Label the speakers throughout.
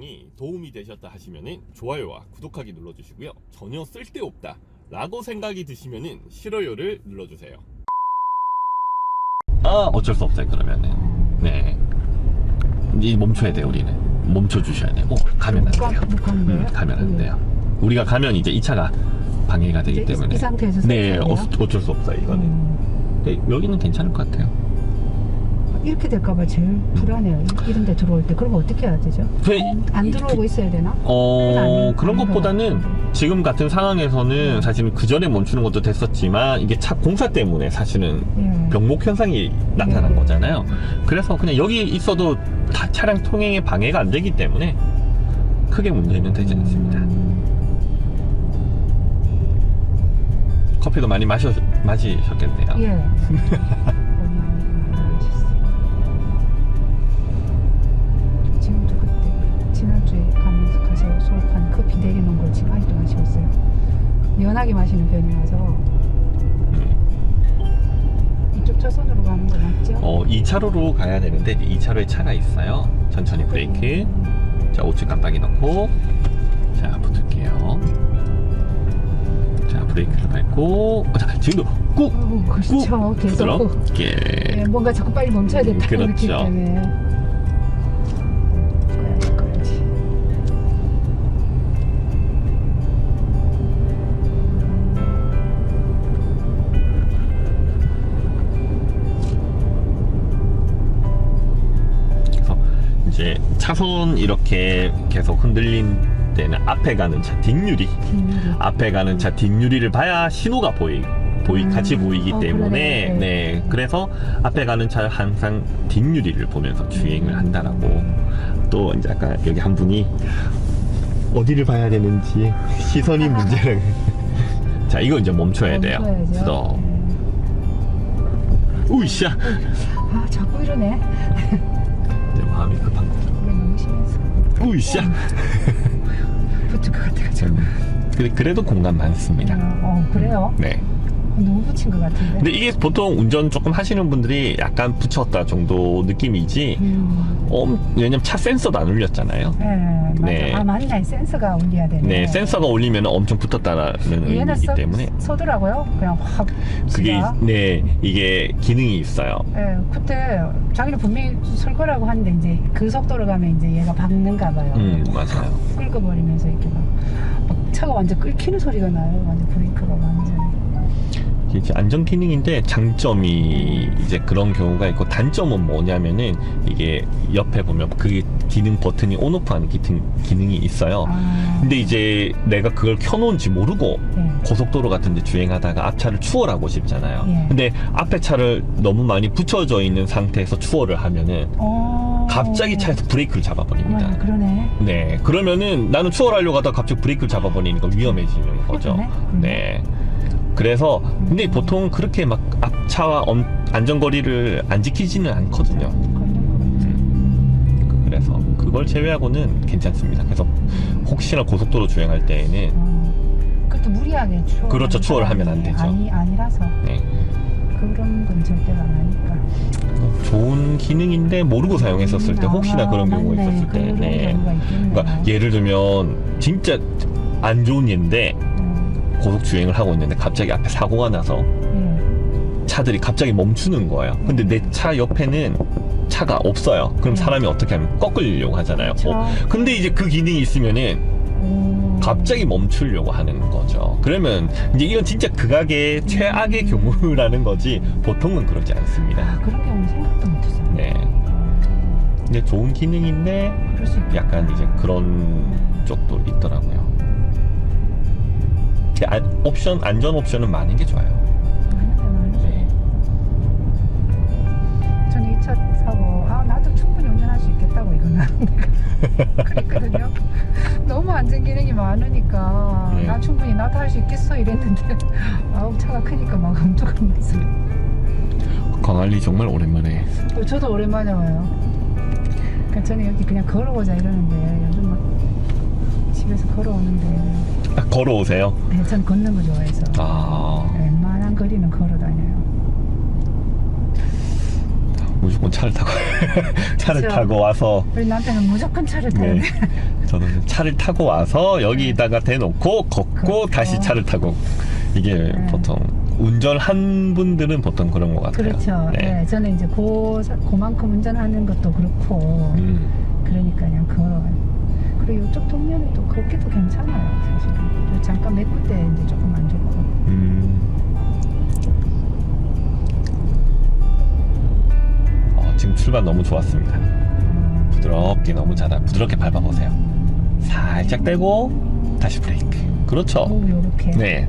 Speaker 1: 영상이 도움이 되셨다 하시면은 좋아요와 구독하기 눌러주시고요. 전혀 쓸데없다 라고 생각이 드시면은 싫어요를 눌러주세요. 아 어쩔 수 없어요 그러면은 네. 이 멈춰야 돼요 우리는 멈춰 주셔야 돼요. 어, 가면 안 돼요. 음? 가면 안 돼요. 우리가 가면 이제 이 차가 방해가 되기 때문에
Speaker 2: 이 상태에서
Speaker 1: 네? 어, 어쩔 수 없어요 이거는.
Speaker 2: 음,
Speaker 1: 네, 여기는 괜찮을 것 같아요.
Speaker 2: 이렇게 될까봐 제일 불안해요. 이- 이런 데 들어올 때. 그러면 어떻게 해야 되죠?
Speaker 1: 그-
Speaker 2: 안 들어오고 있어야 되나?
Speaker 1: 어 그런
Speaker 2: 것
Speaker 1: 것보다는. 지금 같은 상황에서는 사실은 그 전에 멈추는 것도 됐었지만 이게 차 공사 때문에 사실은
Speaker 2: 예.
Speaker 1: 병목 현상이 나타난
Speaker 2: 네.
Speaker 1: 거잖아요. 그래서 그냥 여기 있어도 다 차량 통행에 방해가 안 되기 때문에 크게 문제는 되지 않습니다.
Speaker 2: 음,
Speaker 1: 커피도 많이 마셔 마시셨겠네요.
Speaker 2: 예. 수업한 커피 내리는 걸 지금 아직도 마시고 있어요. 연하게 마시는 편이라서
Speaker 1: 음.
Speaker 2: 이쪽 차선으로 가는 거 맞죠?
Speaker 1: 어 2차로로 가야 되는데 2차로에 차가 있어요. 천천히 브레이크. 자 우측 깜빡이 넣고 자 붙을게요. 자 브레이크를 밟고 어, 자 지금도 꾹
Speaker 2: 어, 그렇죠. 계속
Speaker 1: 부드럽게
Speaker 2: 예, 뭔가 자꾸 빨리 멈춰야 된다는
Speaker 1: 그렇죠.
Speaker 2: 느낌 때문에
Speaker 1: 이제 차선 이렇게 계속 흔들린 때는 앞에 가는 차 뒷유리
Speaker 2: 뒷일이.
Speaker 1: 앞에 가는 차 뒷유리를 봐야 신호가 보이 보이
Speaker 2: 음,
Speaker 1: 같이 보이기
Speaker 2: 어,
Speaker 1: 때문에
Speaker 2: 그러네.
Speaker 1: 네.
Speaker 2: 네.
Speaker 1: 그래서 앞에 가는 차 항상 뒷유리를 보면서 주행을 한다라고 또 이제 아까 여기 한 분이 어디를 봐야 되는지 시선이 문제라고 자 이거 이제 멈춰야 돼요
Speaker 2: 멈춰야죠.
Speaker 1: 스톱
Speaker 2: 네.
Speaker 1: 우이샤
Speaker 2: 아 자꾸 이러네
Speaker 1: 마음이 급한 거죠.
Speaker 2: 이게 너무 심해서.
Speaker 1: 우이샤.
Speaker 2: 붙을 것 같아가지고.
Speaker 1: 그래, 그래도 공간 많습니다.
Speaker 2: 어 그래요?
Speaker 1: 네
Speaker 2: 너무 붙인 것 같은데
Speaker 1: 근데 이게 보통 운전 조금 하시는 분들이 약간 붙였다 정도 느낌이지
Speaker 2: 음.
Speaker 1: 어, 왜냐면 차 센서도 안 울렸잖아요.
Speaker 2: 네, 맞아.
Speaker 1: 네.
Speaker 2: 아 맞네 센서가 울려야 되네
Speaker 1: 네, 센서가 울리면 엄청 붙었다는
Speaker 2: 얘는
Speaker 1: 의미이기
Speaker 2: 서,
Speaker 1: 때문에
Speaker 2: 서더라고요 그냥 확
Speaker 1: 그게
Speaker 2: 지가.
Speaker 1: 네 이게 기능이 있어요.
Speaker 2: 네, 그때 자기는 분명히 설 거라고 하는데 이제 그 속도로 가면 이제 얘가 박는가 봐요.
Speaker 1: 음 맞아요.
Speaker 2: 긁어버리면서 이렇게 막, 막 차가 완전 끓기는 소리가 나요. 완전 브레이크가 완전히.
Speaker 1: 이제 안전 기능인데 장점이 이제 그런 경우가 있고 단점은 뭐냐면은 이게 옆에 보면 그 기능 버튼이 온오프하는 기능 기능이 있어요.
Speaker 2: 아,
Speaker 1: 근데 이제 내가 그걸 켜놓은지 모르고
Speaker 2: 네.
Speaker 1: 고속도로 같은 데 주행하다가 앞차를 추월하고 싶잖아요.
Speaker 2: 예.
Speaker 1: 근데 앞에 차를 너무 많이 붙여져 있는 상태에서 추월을 하면은
Speaker 2: 어...
Speaker 1: 갑자기 차에서 브레이크를 잡아버립니다.
Speaker 2: 아, 그러네.
Speaker 1: 네. 그러면은 나는 추월하려고 하다가 갑자기 브레이크를 잡아버리니까 위험해지는 거죠.
Speaker 2: 그러네. 음.
Speaker 1: 네. 그래서 근데
Speaker 2: 음.
Speaker 1: 보통 그렇게 막 앞차와 엄- 안전거리를 안 지키지는 않거든요. 그래서 그걸 제외하고는 괜찮습니다. 그래서 혹시나 고속도로 주행할 때에는
Speaker 2: 어, 그것도 무리하게 추월.
Speaker 1: 그렇죠. 추월하면 안 되죠.
Speaker 2: 아니 아니라서
Speaker 1: 네,
Speaker 2: 그런 건 절대로 안 하니까.
Speaker 1: 좋은 기능인데 모르고 사용했었을 때
Speaker 2: 음,
Speaker 1: 혹시나
Speaker 2: 아,
Speaker 1: 그런 경우가
Speaker 2: 맞네.
Speaker 1: 있었을 때
Speaker 2: 그런
Speaker 1: 네.
Speaker 2: 경우가 있겠네.
Speaker 1: 그러니까 예를 들면 진짜 안 좋은 예인데
Speaker 2: 음,
Speaker 1: 고속 주행을 하고 있는데 갑자기 앞에 사고가 나서
Speaker 2: 예.
Speaker 1: 차들이 갑자기 멈추는 거예요. 근데 내 차 옆에는 차가 없어요. 그럼
Speaker 2: 음.
Speaker 1: 사람이 어떻게 하면 꺾으려고 하잖아요. 어, 근데 이제 그 기능이 있으면은
Speaker 2: 오.
Speaker 1: 갑자기 멈추려고 하는 거죠. 그러면 이제 이건 진짜 극악의 최악의 경우라는 거지 보통은 그러지
Speaker 2: 아,
Speaker 1: 않습니다.
Speaker 2: 그런 경우는 생각도 못했어요.
Speaker 1: 네. 근데 좋은 기능인데
Speaker 2: 그럴 수 있겠다.
Speaker 1: 약간 이제 그런 쪽도 있더라고요. 근데 안- 옵션 안전 옵션은 많은 게 좋아요. 네.
Speaker 2: 저는 이 차 사고 아 나도 충분히 운전할 수 있겠다고 이거는 그랬거든요. 너무 안전 기능이 많으니까
Speaker 1: 네.
Speaker 2: 나 충분히 나도 할 수 있겠어 이랬는데 아우 차가 크니까 막 엄청나서
Speaker 1: 광안리 정말 오랜만에
Speaker 2: 어, 저도 오랜만에 와요. 그러니까 저는 여기 그냥 걸어보자 이러는데 요즘 막 집에서 걸어오는데
Speaker 1: 아, 걸어오세요.
Speaker 2: 네, 저는 걷는 거 좋아해서
Speaker 1: 아
Speaker 2: 웬만한 거리는 걸어 다녀요.
Speaker 1: 무조- 무조건 차를 타고 차를
Speaker 2: 그쵸.
Speaker 1: 타고 와서
Speaker 2: 우리 남편은 무조건 차를 타야
Speaker 1: 네.
Speaker 2: 돼.
Speaker 1: 저는 차를 타고 와서 여기다가 대놓고 걷고
Speaker 2: 그렇죠.
Speaker 1: 다시 차를 타고 이게
Speaker 2: 네.
Speaker 1: 보통 운전한 분들은 보통 그런 것 같아요.
Speaker 2: 그렇죠. 네. 저는 이제 고, 그만큼 운전하는 것도 그렇고
Speaker 1: 음,
Speaker 2: 그러니까 그냥 걸어. 그리고 이쪽 동네는 또 걷기도 괜찮아요, 사실은. 잠깐 메꿀 때 이제 조금 안 좋고.
Speaker 1: 음. 어, 지금 출발 너무 좋았습니다.
Speaker 2: 음,
Speaker 1: 부드럽게 너무 잘하 부드럽게 밟아보세요. 살짝 떼고 다시 브레이크. 그렇죠.
Speaker 2: 오, 요렇게.
Speaker 1: 네.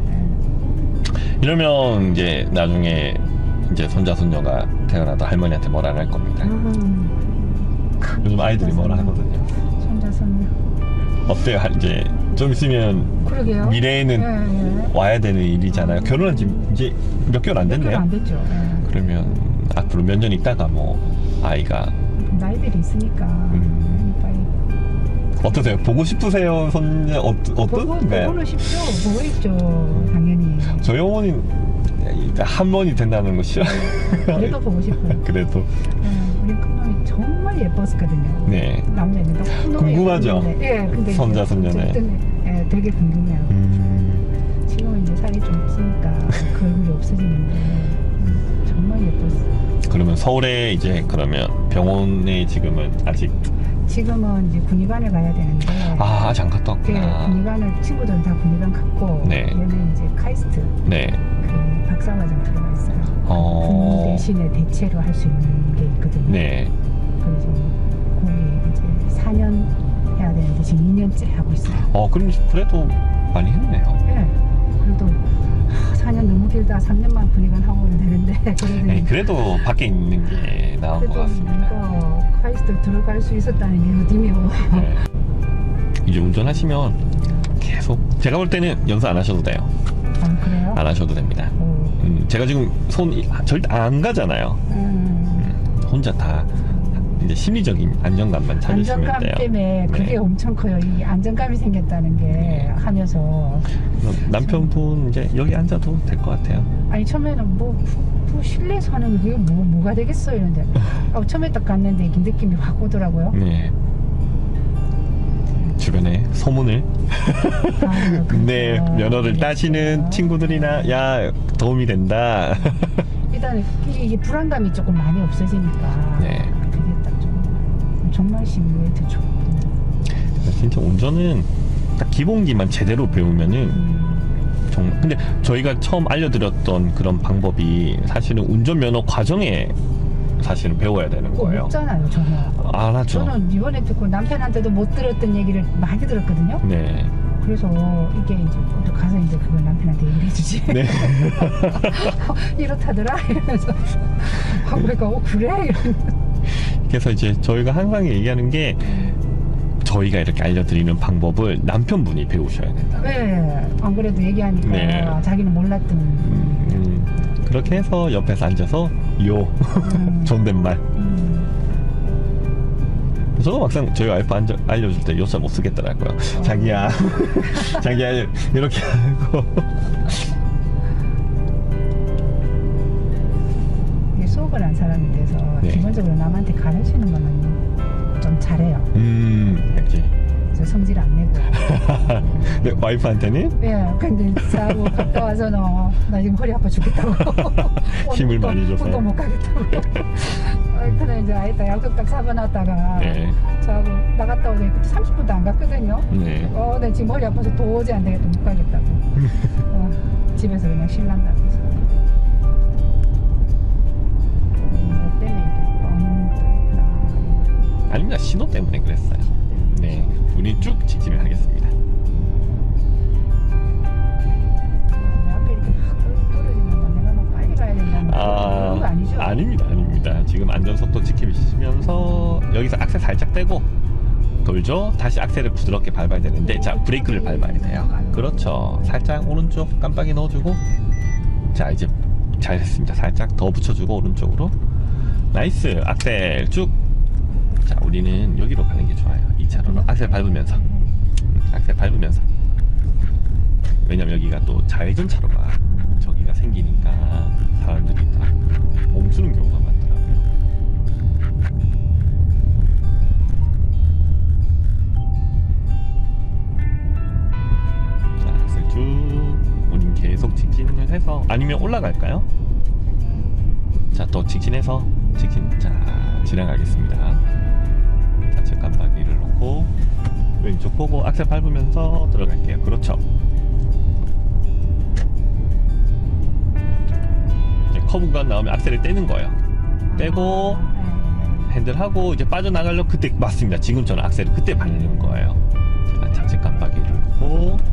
Speaker 1: 이러면 이제 나중에 이제 손자 손녀가 태어나도 할머니한테 뭐라 안 할 겁니다.
Speaker 2: 음,
Speaker 1: 요즘 아이들이 뭐라 하거든요. 어때요? 할- 이제 좀 있으면
Speaker 2: 그러게요.
Speaker 1: 미래에는
Speaker 2: 예, 예.
Speaker 1: 와야 되는 일이잖아요. 결혼한 지 이제 몇 개월 안 됐네요.
Speaker 2: 안 됐죠. 예.
Speaker 1: 그러면 앞으로 몇 년 있다가 뭐 아이가
Speaker 2: 나이들이 있으니까.
Speaker 1: 음.
Speaker 2: 빨리.
Speaker 1: 어떠세요? 보고 싶으세요? 손녀 어,
Speaker 2: 보고,
Speaker 1: 어떤가요?
Speaker 2: 보고는 싶죠. 보고 있죠. 당연히.
Speaker 1: 저희 어머니는 한 번이 된다는 거 싫어.
Speaker 2: 그래도 보고 싶어요.
Speaker 1: 그래도
Speaker 2: 예, 우리 큰놈이 정말 예뻤었거든요.
Speaker 1: 네.
Speaker 2: 남자인데 너무
Speaker 1: 궁금하죠?
Speaker 2: 예뻤는데, 예, 근데
Speaker 1: 손자,
Speaker 2: 이제
Speaker 1: 손녀네.
Speaker 2: 어쨌든, 예, 되게 궁금해요.
Speaker 1: 음,
Speaker 2: 지금은 이제 살이 좀 없으니까 그 얼굴이 없어지는데 음, 정말 예뻤어.
Speaker 1: 그러면 서울에 이제 그러면 병원에 지금은 아직
Speaker 2: 지금은 이제 군의관에 가야 되는데
Speaker 1: 아 아직 안 갔다
Speaker 2: 그
Speaker 1: 왔구나.
Speaker 2: 군의관을 친구들은 다 군의관 갔고
Speaker 1: 네.
Speaker 2: 얘는 이제 카이스트
Speaker 1: 네.
Speaker 2: 그 박사과정 들어가 있어요. 군
Speaker 1: 어.
Speaker 2: 대신에 대체로 할 수 있는 게 있거든요.
Speaker 1: 네.
Speaker 2: 그래서 거기 이제 4년 해야 되는데 지금 2년째 하고 있어요.
Speaker 1: 어 그럼 그래도 많이 했네요.
Speaker 2: 예. 그래도 하, 4년 너무 길다. 3년만 군의관 하고 오면 되는데 그래도
Speaker 1: 네, 그래도 밖에 있는 게 나은 것 같습니다.
Speaker 2: 이거 카이스트 들어갈 수 있었다는 게 어디며.
Speaker 1: 네. 이제 운전하시면 계속 제가 볼 때는 연습 안 하셔도 돼요.
Speaker 2: 아 그래요?
Speaker 1: 안 하셔도 됩니다.
Speaker 2: 오.
Speaker 1: 음, 제가 지금 손 이- 절대 안 가잖아요.
Speaker 2: 음,
Speaker 1: 음, 혼자 다 이제 심리적인 안정감만 찾으시면
Speaker 2: 안정감
Speaker 1: 돼요.
Speaker 2: 때문에 그게
Speaker 1: 네.
Speaker 2: 엄청 커요. 이 안정감이 생겼다는 게 하면서
Speaker 1: 남편분 이제 여기 앉아도 될 것 같아요.
Speaker 2: 아니 처음에는 뭐, 뭐 실내에서 하는 게 뭐, 뭐가 되겠어 이런데 아, 처음에 딱 갔는데 이게 느낌이 확 오더라고요.
Speaker 1: 네. 주변에 소문을
Speaker 2: 아,
Speaker 1: 네
Speaker 2: 그렇구나.
Speaker 1: 면허를 따시는 친구들이나 야 도움이 된다.
Speaker 2: 일단 이게 불안감이 조금 많이 없어지니까
Speaker 1: 네.
Speaker 2: 정말 시무에도 좋고
Speaker 1: 진짜 운전은 딱 기본기만 제대로 배우면은
Speaker 2: 음,
Speaker 1: 정말 근데 저희가 처음 알려드렸던 그런 방법이 사실은 운전면허 과정에 사실은 배워야 되는
Speaker 2: 그거
Speaker 1: 거예요.
Speaker 2: 없잖아요.
Speaker 1: 안 하죠.
Speaker 2: 저는 이번에 듣고 남편한테도 못 들었던 얘기를 많이 들었거든요.
Speaker 1: 네.
Speaker 2: 그래서 이게 이제 어디 가서 이제 그걸 남편한테 얘기를 해주지.
Speaker 1: 네.
Speaker 2: 이렇다더라 이러면서 아, 그러니까 어 그래 이런.
Speaker 1: 그래서 이제 저희가 항상 얘기하는 게 저희가 이렇게 알려드리는 방법을 남편분이 배우셔야 된다.
Speaker 2: 네, 안 그래도 얘기하니까
Speaker 1: 네.
Speaker 2: 자기는 몰랐던.
Speaker 1: 음, 그렇게 해서 옆에서 앉아서 요
Speaker 2: 음,
Speaker 1: 존댓말.
Speaker 2: 음,
Speaker 1: 저도 막상 저희 와이프 앉아, 알려줄 때 요새 못 쓰겠더라고요. 자기야, 자기야 이렇게 하고.
Speaker 2: 수업을 한 사람이 돼서
Speaker 1: 네.
Speaker 2: 기본적으로 남한테 가르치는 거는 좀 잘해요.
Speaker 1: 음, 이렇게.
Speaker 2: 그래서 성질 안 내고.
Speaker 1: 근데 와이프한테는
Speaker 2: 예, 근데 싸고 갔다 와서는 나 지금 허리 아파 죽겠다고.
Speaker 1: 힘을
Speaker 2: 오늘도
Speaker 1: 많이 줘서.
Speaker 2: 운동 못 가겠다고. 와이프는 이제 아이다 약속 딱 사봐놨다가
Speaker 1: 네,
Speaker 2: 저하고 나갔다 그때 30분도 안 갔거든요.
Speaker 1: 네.
Speaker 2: 어, 내 지금 허리 아파서 도저히 안 되겠다 못 가겠다고. 어, 집에서 그냥 그
Speaker 1: 아닙니다. 신호 때문에 그랬어요. 네, 우리 쭉 직진을 하겠습니다.
Speaker 2: 내 앞에 이렇게 막 떨- 떨어지면 내가 막 빨리 가야 된다는 그런 거
Speaker 1: 아,
Speaker 2: 아니죠?
Speaker 1: 아닙니다, 아닙니다. 지금 안전속도 지키시면서 여기서 악셀 살짝 떼고 돌죠. 다시 악셀을 부드럽게 밟아야 되는데, 자 브레이크를 밟아야 돼요. 그렇죠. 살짝 오른쪽 깜빡이 넣어주고, 자 이제 잘했습니다. 살짝 더 붙여주고 오른쪽으로, 나이스. 악셀 쭉. 자 우리는 여기로 가는 게 좋아요. 이 차로는 악셀 밟으면서. 악셀 밟으면서. 왜냐면 여기가 또 좌회전 차로가 저기가 생기니까 사람들이 다 멈추는 경우가 많더라고요. 자 악셀 쭉. 우린 계속 직진을 해서 아니면 올라갈까요? 자 또 직진해서 직진 자 지나가겠습니다. 놓고 왼쪽 보고 악셀 밟으면서 들어갈게요. 그렇죠. 이제 커브 구간 나오면 악셀을 떼는 거예요. 떼고
Speaker 2: 네.
Speaker 1: 핸들하고 이제 빠져나가려고 그때 맞습니다. 지금처럼 악셀을 그때 밟는 거예요. 자, 좌측 깜빡이를 놓고 자,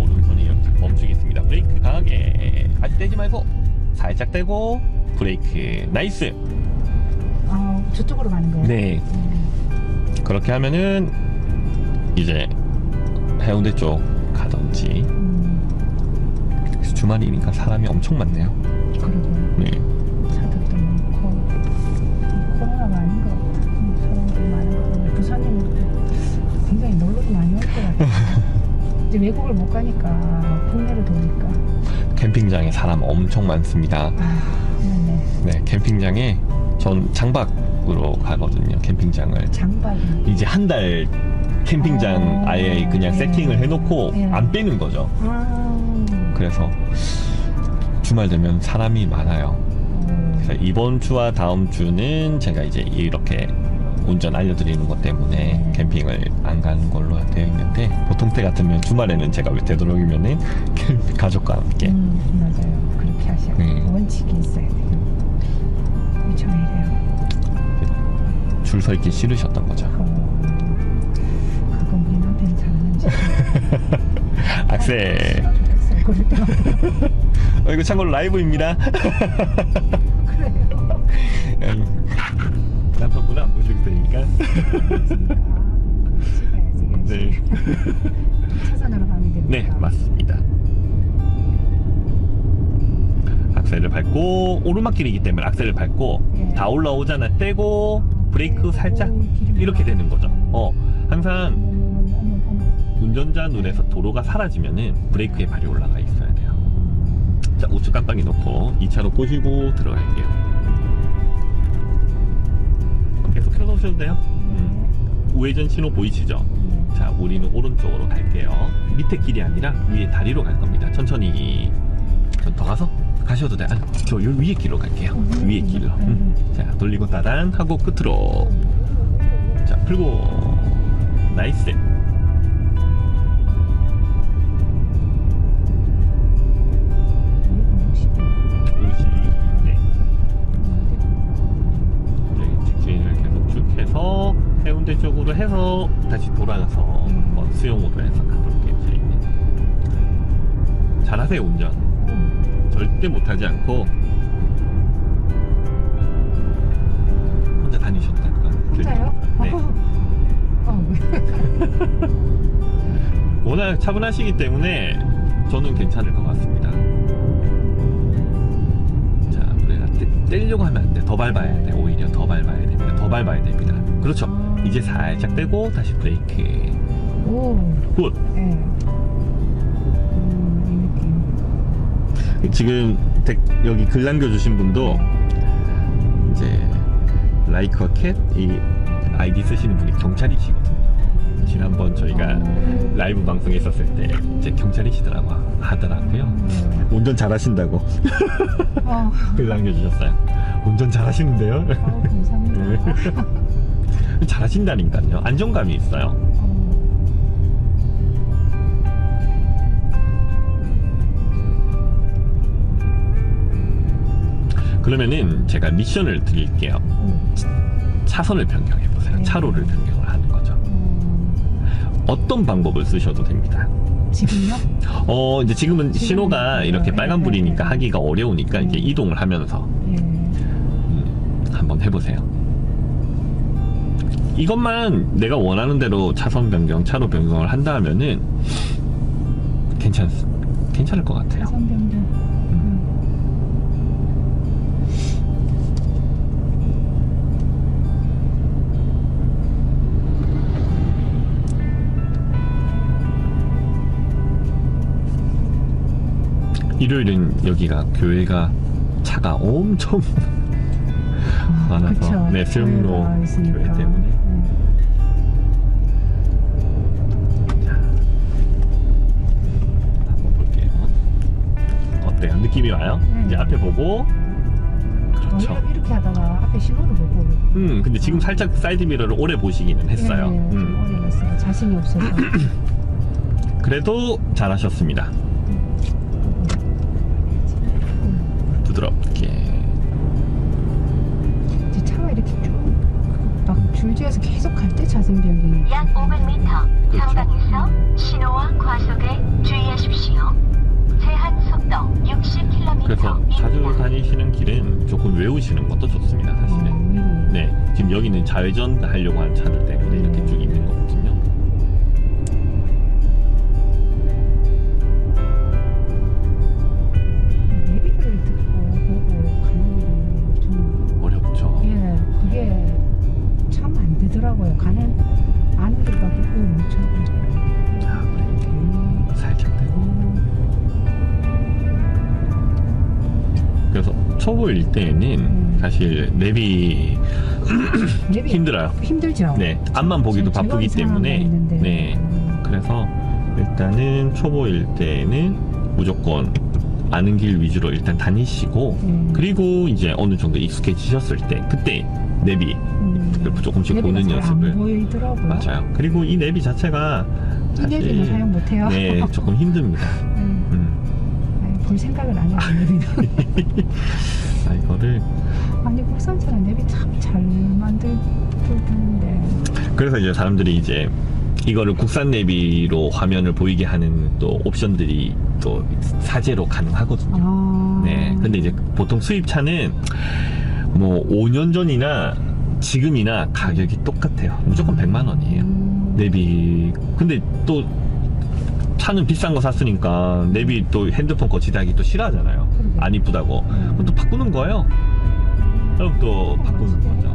Speaker 1: 오른손이 이렇게 멈추겠습니다. 브레이크 강하게 아직 떼지 말고 살짝 떼고 브레이크 나이스.
Speaker 2: 아, 저쪽으로 가는 거예요?
Speaker 1: 네
Speaker 2: 음,
Speaker 1: 그렇게 하면은 이제 해운대 쪽 가던지
Speaker 2: 음,
Speaker 1: 주말이니까 사람이 엄청 많네요.
Speaker 2: 그러게요.
Speaker 1: 네.
Speaker 2: 차들도 많고 이 코로나가 아닌 것 같아. 음, 사람들이 많은 거 보면 부산에는 굉장히 놀러도 많이 올 것 같아요. 이제 외국을 못 가니까 국내를 도니까.
Speaker 1: 캠핑장에 사람 엄청 많습니다.
Speaker 2: 아. 네,
Speaker 1: 캠핑장에 전 장박 으로 가거든요. 캠핑장을
Speaker 2: 장박이.
Speaker 1: 이제 한 달 캠핑장
Speaker 2: 어,
Speaker 1: 아예 그냥
Speaker 2: 네.
Speaker 1: 세팅을 해놓고
Speaker 2: 네.
Speaker 1: 안 빼는 거죠.
Speaker 2: 아,
Speaker 1: 그래서 주말 되면 사람이 많아요.
Speaker 2: 어,
Speaker 1: 그래서 이번 주와 다음 주는 제가 이제 이렇게 운전 알려드리는 것 때문에
Speaker 2: 네.
Speaker 1: 캠핑을 안 가는 걸로 되어 있는데 보통 때 같으면 주말에는 제가 왜 되도록이면은 가족과 함께
Speaker 2: 음, 맞아요. 그렇게 하셔야 돼요.
Speaker 1: 네.
Speaker 2: 원칙이 있어야 돼요. 요즘에 이래요.
Speaker 1: 줄 서 있기 싫으셨던 거죠.
Speaker 2: 어, 그건 우리 남편이 잘하는 짓이에요.
Speaker 1: 악셀.
Speaker 2: 좋겠어요. 그럴 때마다.
Speaker 1: 어, 이거 참고로 라이브입니다.
Speaker 2: 그래요.
Speaker 1: 남편분은 안 보실 테니까. 네.
Speaker 2: 차선으로 가면 됩니다.
Speaker 1: 네, 맞습니다. 악셀을 밟고 오르막길이기 때문에 악셀을 밟고
Speaker 2: 예.
Speaker 1: 다 올라오잖아. 떼고 브레이크 살짝 이렇게 되는 거죠. 어, 항상. 운전자 눈에서 도로가 사라지면은 브레이크에 발이 올라가 있어야 돼요. 자, 우측 깜빡이 놓고 2차로 꼬시고 들어갈게요. 계속 켜놓으셔도 돼요. 음. 우회전 신호 보이시죠?
Speaker 2: 네.
Speaker 1: 자, 우리는 오른쪽으로 갈게요. 밑에 길이 아니라 위에 다리로 갈 겁니다. 천천히. 전 더 가서 가셔도 돼. 아, 저요 위에 길로 갈게요. 위에 길로. 음. 자, 돌리고 따단 하고 끝으로. 자, 풀고. 나이스. 우시. 네. 이제 직진을 계속 쭉 해서 해운대 쪽으로 해서 다시 돌아가서 한번 수영으로 해서 가볼게요. 저희는. 잘하세요 운전. 절대 못하지 않고 혼자 같아요.
Speaker 2: 혼자요?
Speaker 1: 네.
Speaker 2: 어,
Speaker 1: 워낙 차분하시기 때문에 저는 괜찮을 것 같습니다. 자, 우리가 떼- 떼려고 하면 안 돼. 더 밟아야 돼. 오히려 더 밟아야 됩니다. 더 밟아야 됩니다. 그렇죠. 이제 살짝 떼고 다시 브레이크.
Speaker 2: 오,
Speaker 1: 굿.
Speaker 2: 예.
Speaker 1: 지금 댓- 여기 글 남겨주신 분도 이제 라이크와 캣이 아이디 쓰시는 분이 경찰이시거든요. 지난번 저희가 라이브 방송 했었을 때 이제 경찰이시더라고 하더라고요. 운전 잘하신다고
Speaker 2: 어,
Speaker 1: 글 남겨주셨어요. 운전 잘하시는데요?
Speaker 2: 어, 감사합니다.
Speaker 1: 네. 잘하신다니까요. 안정감이 있어요. 그러면은 제가 미션을 드릴게요.
Speaker 2: 어,
Speaker 1: 차선을 변경해 보세요.
Speaker 2: 네.
Speaker 1: 차로를 변경을 하는 거죠.
Speaker 2: 어,
Speaker 1: 어떤 방법을 쓰셔도 됩니다.
Speaker 2: 지금요?
Speaker 1: 어 이제 지금은
Speaker 2: 지금,
Speaker 1: 신호가 이렇게
Speaker 2: 네,
Speaker 1: 빨간불이니까
Speaker 2: 네.
Speaker 1: 하기가 어려우니까 이제
Speaker 2: 음.
Speaker 1: 이동을 하면서
Speaker 2: 예.
Speaker 1: 음, 한번 해보세요. 이것만 내가 원하는 대로 차선 변경, 차로 변경을 한다 하면은 괜찮 괜찮을 것 같아요.
Speaker 2: 변경.
Speaker 1: 일요일은 여기가 교회가 차가 엄청 많아서
Speaker 2: 그쵸.
Speaker 1: 네 수영로
Speaker 2: 교회가 있으니까.
Speaker 1: 교회 때문에
Speaker 2: 음.
Speaker 1: 자 한번 볼게요. 네, 느낌이 와요.
Speaker 2: 네.
Speaker 1: 이제 앞에 보고 그렇죠.
Speaker 2: 오히려 이렇게 하다가 앞에 신호를 못 보고.
Speaker 1: 음, 근데 지금 살짝 사이드 미러를 오래 보시기는 했어요.
Speaker 2: 네, 네, 좀
Speaker 1: 음,
Speaker 2: 오래 했어요. 자신이 없어서.
Speaker 1: 그래도 잘하셨습니다.
Speaker 2: 줄지어서 계속 갈때 차선 변경이.
Speaker 3: 약 500m
Speaker 1: 그렇죠.
Speaker 3: 상방에서 신호와 과속에 주의하십시오. 제한 속도 60km.
Speaker 1: 그래서 자주 다니시는 길은 조금 외우시는 것도 좋습니다, 사실은.
Speaker 2: 어, 미리.
Speaker 1: 네, 지금 여기는 좌회전 하려고 하는 차들 때문에 이렇게 쭉 서 초보일 때는
Speaker 2: 음.
Speaker 1: 사실 내비
Speaker 2: 내비
Speaker 1: 힘들어요.
Speaker 2: 힘들죠.
Speaker 1: 네, 앞만 보기도 바쁘기 때문에.
Speaker 2: 있는데.
Speaker 1: 네.
Speaker 2: 음,
Speaker 1: 그래서 일단은 초보일 때는 무조건 아는 길 위주로 일단 다니시고
Speaker 2: 음.
Speaker 1: 그리고 이제 어느 정도 익숙해지셨을 때 그때 내비
Speaker 2: 음.
Speaker 1: 조금씩
Speaker 2: 내비가
Speaker 1: 보는
Speaker 2: 잘안
Speaker 1: 연습을
Speaker 2: 보이더라고요.
Speaker 1: 맞아요. 그리고 이 내비 자체가
Speaker 2: 이 내비는 사용 못해요.
Speaker 1: 네 조금 힘듭니다.
Speaker 2: 음.
Speaker 1: 음.
Speaker 2: 아니, 볼 생각을 안 해요. 내비는.
Speaker 1: 아 이거를
Speaker 2: 아니 국산 차는 내비 참잘 만들던데.
Speaker 1: 그래서 이제 사람들이 이제 이거를 국산 내비로 화면을 보이게 하는 또 옵션들이 또 사제로 가능하거든요.
Speaker 2: 아.
Speaker 1: 네. 근데 이제 보통 수입차는 뭐 5년 전이나 지금이나 가격이 똑같아요. 무조건 100만 원이에요.
Speaker 2: 음.
Speaker 1: 내비. 근데 또 차는 비싼 거 샀으니까 내비 또 핸드폰 거치다기 또 싫어하잖아요. 안 이쁘다고.
Speaker 2: 음.
Speaker 1: 그럼 또 바꾸는 거예요. 그럼 또 바꾸는 거죠.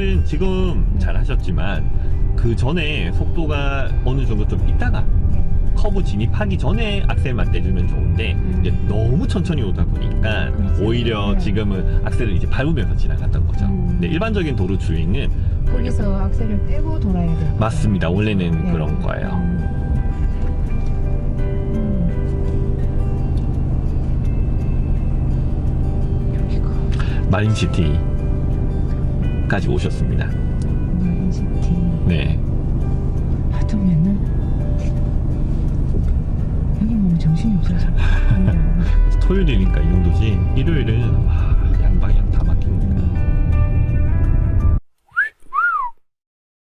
Speaker 1: 사실은 지금 잘 하셨지만 그 전에 속도가 어느 정도 좀 있다가
Speaker 2: 예.
Speaker 1: 커브 진입하기 전에 악셀만 떼주면 좋은데
Speaker 2: 음.
Speaker 1: 이제 너무 천천히 오다 보니까
Speaker 2: 그렇지.
Speaker 1: 오히려
Speaker 2: 네.
Speaker 1: 지금은 악셀을 이제 밟으면서 지나갔던 거죠.
Speaker 2: 음.
Speaker 1: 근데 일반적인 도로 주행은
Speaker 2: 거기서 악셀을 떼고 돌아야 돼요.
Speaker 1: 맞습니다. 원래는
Speaker 2: 예.
Speaker 1: 그런 거예요.
Speaker 2: 음.
Speaker 1: 마린시티 까지 오셨습니다.
Speaker 2: 마린시티.
Speaker 1: 네.
Speaker 2: 하도 맨날 여기 보면 정신이 없어서. 음.
Speaker 1: 토요일이니까 이 정도지. 일요일은